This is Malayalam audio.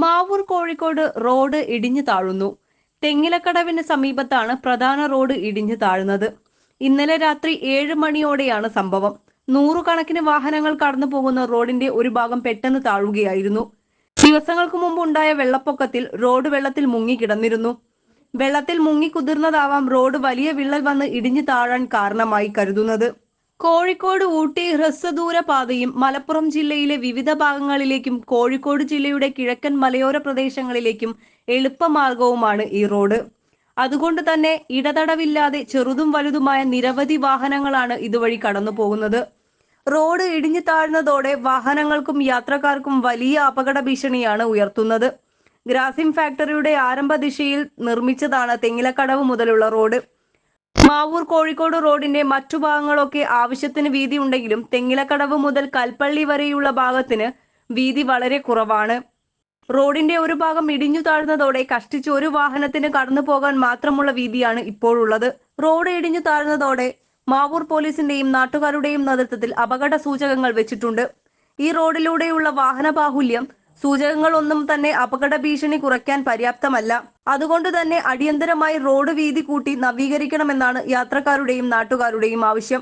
മാവൂർ കോഴിക്കോട് റോഡ് ഇടിഞ്ഞു താഴുന്നു. തെങ്ങിലക്കടവിന് സമീപത്താണ് പ്രധാന റോഡ് ഇടിഞ്ഞു താഴുന്നത്. ഇന്നലെ രാത്രി ഏഴ് മണിയോടെയാണ് സംഭവം. നൂറുകണക്കിന് വാഹനങ്ങൾ കടന്നു പോകുന്ന റോഡിന്റെ ഒരു ഭാഗം പെട്ടെന്ന് താഴുകയായിരുന്നു. ദിവസങ്ങൾക്ക് മുമ്പ് ഉണ്ടായ വെള്ളപ്പൊക്കത്തിൽ റോഡ് വെള്ളത്തിൽ മുങ്ങി കിടന്നിരുന്നു. വെള്ളത്തിൽ മുങ്ങി കുതിർന്നതാവാം റോഡ് വലിയ വിള്ളൽ വന്ന് ഇടിഞ്ഞു താഴാൻ കാരണമായി കരുതുന്നത്. കോഴിക്കോട് ഊട്ടി ഹ്രസ്വദൂര പാതയും മലപ്പുറം ജില്ലയിലെ വിവിധ ഭാഗങ്ങളിലേക്കും കോഴിക്കോട് ജില്ലയുടെ കിഴക്കൻ മലയോര പ്രദേശങ്ങളിലേക്കും എളുപ്പമാർഗവുമാണ് ഈ റോഡ്. അതുകൊണ്ട് തന്നെ ഇടതടവില്ലാതെ ചെറുതും വലുതുമായ നിരവധി വാഹനങ്ങളാണ് ഇതുവഴി കടന്നു പോകുന്നത്. റോഡ് ഇടിഞ്ഞു താഴ്ന്നതോടെ വാഹനങ്ങൾക്കും യാത്രക്കാർക്കും വലിയ അപകട ഭീഷണിയാണ് ഉയർത്തുന്നത്. ഗ്രാസിം ഫാക്ടറിയുടെ ആരംഭ ദിശയിൽ നിർമ്മിച്ചതാണ് തെങ്ങിലക്കടവ് മുതലുള്ള റോഡ്. മാവൂർ കോഴിക്കോട് റോഡിന്റെ മറ്റു ഭാഗങ്ങളൊക്കെ ആവശ്യത്തിന് വീതി ഉണ്ടെങ്കിലും തെങ്ങിലക്കടവ് മുതൽ കൽപ്പള്ളി വരെയുള്ള ഭാഗത്തിന് വീതി വളരെ കുറവാണ്. റോഡിന്റെ ഒരു ഭാഗം ഇടിഞ്ഞു താഴ്ന്നതോടെ കഷ്ടിച്ച് ഒരു വാഹനത്തിന് കടന്നു പോകാൻ മാത്രമുള്ള വീതിയാണ് ഇപ്പോഴുള്ളത്. റോഡ് ഇടിഞ്ഞു താഴ്ന്നതോടെ മാവൂർ പോലീസിന്റെയും നാട്ടുകാരുടെയും നേതൃത്വത്തിൽ അപകട സൂചകങ്ങൾ വെച്ചിട്ടുണ്ട്. ഈ റോഡിലൂടെയുള്ള വാഹന ബാഹുല്യം സൂചകങ്ങളൊന്നും തന്നെ അപകട ഭീഷണി കുറയ്ക്കാൻ പര്യാപ്തമല്ല. അതുകൊണ്ട് തന്നെ അടിയന്തരമായി റോഡ് വീതി കൂട്ടി നവീകരിക്കണമെന്നാണ് യാത്രക്കാരുടെയും നാട്ടുകാരുടെയും ആവശ്യം.